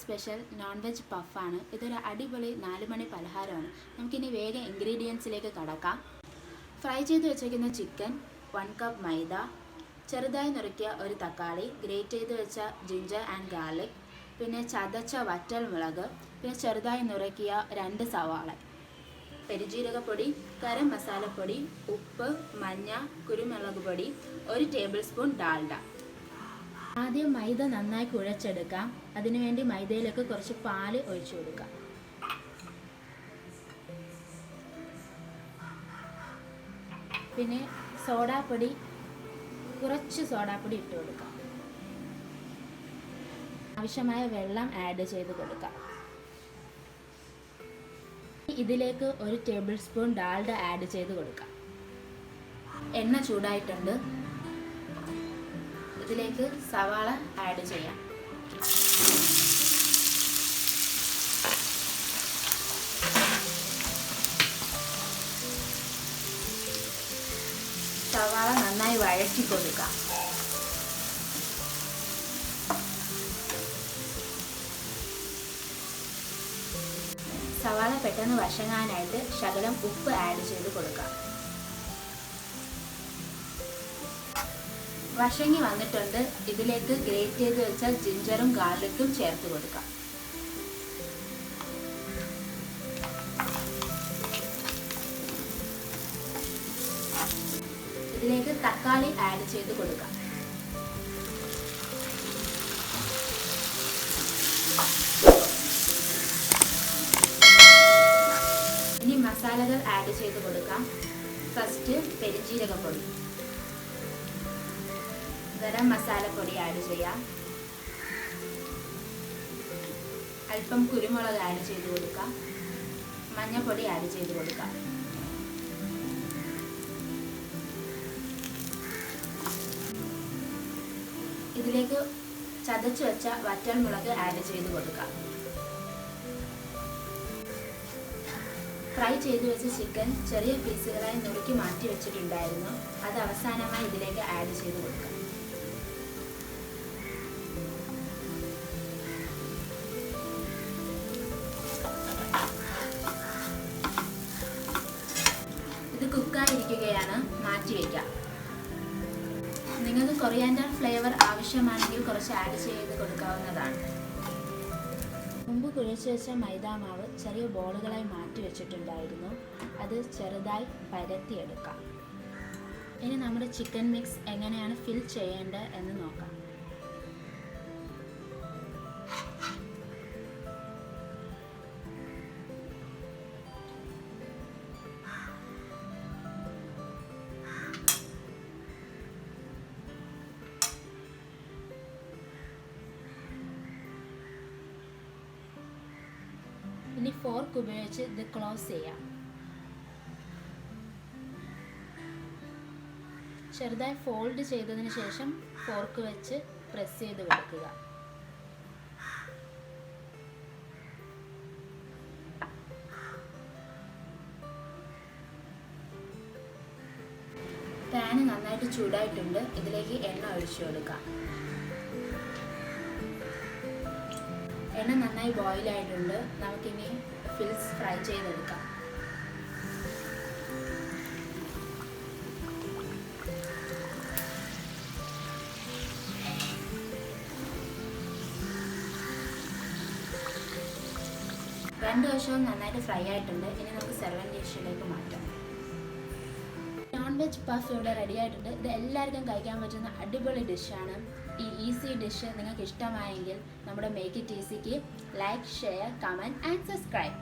Special non veg പഫാണ് ഇതൊരു അടിപൊളി നാല് മണി പലഹാരമാണ്. നമുക്കിനി വേഗം ഇൻഗ്രീഡിയൻസിലേക്ക് കടക്കാം. ഫ്രൈ ചെയ്ത് വെച്ചേക്കുന്ന ചിക്കൻ വൺ കപ്പ് മൈദ ചെറുതായി നുറുക്കിയ ഒരു തക്കാളി ഗ്രേറ്റ് ചെയ്ത് വെച്ച ജിഞ്ചർ ആൻഡ് ഗാർലിക് പിന്നെ ചതച്ച വറ്റൽ മുളക് പിന്നെ ചെറുതായി നുറുക്കിയ രണ്ട് സവാള. പെരുജീരകപ്പൊടി ഗരം മസാലപ്പൊടി ഉപ്പ് മഞ്ഞ കുരുമുളക് പൊടി ഒരു ടേബിൾ സ്പൂൺ ഡാൽഡ. ആദ്യം മൈദ നന്നായി കുഴച്ചെടുക്കാം. അതിനുവേണ്ടി മൈദയിലേക്ക് കുറച്ച് പാൽ ഒഴിച്ചു കൊടുക്കാം. പിന്നെ സോഡാപ്പൊടി കുറച്ച് സോഡാപ്പൊടി ഇട്ട് കൊടുക്കാം. ആവശ്യമായ വെള്ളം ആഡ് ചെയ്ത് കൊടുക്കാം. ഇതിലേക്ക് ഒരു ടേബിൾ സ്പൂൺ ഡാൽഡ ആഡ് ചെയ്ത് കൊടുക്കാം. എണ്ണ ചൂടായിട്ടുണ്ട്. ഇതിലേക്ക് സവാള ആഡ് ചെയ്യാം. സവാള നന്നായി വഴറ്റി കൊടുക്കാം സവാള പെട്ടെന്ന് വശങ്ങാനായിട്ട് ശകലം ഉപ്പ് ആഡ് ചെയ്ത് കൊടുക്കാം. വശങ്ങി വന്നിട്ടുണ്ട്. ഇതിലേക്ക് ഗ്രേറ്റ് ചെയ്ത് വെച്ച ജിഞ്ചറും ഗാർലിക്കും ചേർത്ത് കൊടുക്കാം. ഇതിലേക്ക് തക്കാളി ആഡ് ചെയ്ത് കൊടുക്കാം. ഇനി മസാലകൾ ആഡ് ചെയ്ത് കൊടുക്കാം. ഫസ്റ്റ് പെരിഞ്ജീരകപ്പൊടി ഗരം മസാലപ്പൊടി ആഡ് ചെയ്യാം. അല്പം കുരുമുളക് ആഡ് ചെയ്ത് കൊടുക്കാം. മഞ്ഞൾപ്പൊടി ആഡ് ചെയ്ത് കൊടുക്കാം. ഇതിലേക്ക് ചതച്ച് വെച്ച വറ്റൽ മുളക് ആഡ് ചെയ്ത് കൊടുക്കാം. ഫ്രൈ ചെയ്ത് വെച്ച ചിക്കൻ ചെറിയ പീസുകളായി നുറുക്കി മാറ്റി വെച്ചിട്ടുണ്ടായിരുന്നു. അത് അവസാനമായി ഇതിലേക്ക് ആഡ് കുക്കായിരിക്കുകയാണ് മാറ്റി വയ്ക്കാം നിങ്ങൾക്ക് കൊറിയാൻഡർ ഫ്ലേവർ ആവശ്യമാണെങ്കിൽ കുറച്ച് ആഡ് ചെയ്ത് കൊടുക്കാവുന്നതാണ്. മുമ്പ് കുഴച്ച് വെച്ച മൈദാമാവ് ചെറിയ ബോളുകളായി മാറ്റി വെച്ചിട്ടുണ്ടായിരുന്നു. അത് ചെറുതായി പരത്തിയെടുക്കാം. ഇനി നമ്മുടെ ചിക്കൻ മിക്സ് എങ്ങനെയാണ് ഫിൽ ചെയ്യേണ്ടത് എന്ന് നോക്കാം. ഇനി ഫോർക്ക് ഉപയോഗിച്ച് ഇത് ക്ലോസ് ചെയ്യാം. ചെറുതായി ഫോൾഡ് ചെയ്തതിന് ശേഷം ഫോർക്ക് വെച്ച് പ്രസ് ചെയ്ത് കൊടുക്കുക. പാന് നന്നായിട്ട് ചൂടായിട്ടുണ്ട്. ഇതിലേക്ക് എണ്ണ ഒഴിച്ചു കൊടുക്കാം. എണ്ണ നന്നായി ബോയിൽ ആയിട്ടുണ്ട്. നമുക്കിനി ഫിൽസ് ഫ്രൈ ചെയ്തെടുക്കാം. രണ്ട് വശവും നന്നായിട്ട് ഫ്രൈ ആയിട്ടുണ്ട്. ഇനി നമുക്ക് സെർവൻ ഡിഷിലേക്ക് മാറ്റാം. നോൺ വെജ് പഫ് ഇവിടെ റെഡി ആയിട്ടുണ്ട്. ഇത് എല്ലാവർക്കും കഴിക്കാൻ പറ്റുന്ന അടിപൊളി ഡിഷാണ് ഈ ഈസി ഡിഷ് നിങ്ങൾക്ക് ഇഷ്ടമായെങ്കിൽ നമ്മുടെ make it ഈസിക്ക് like share comment and subscribe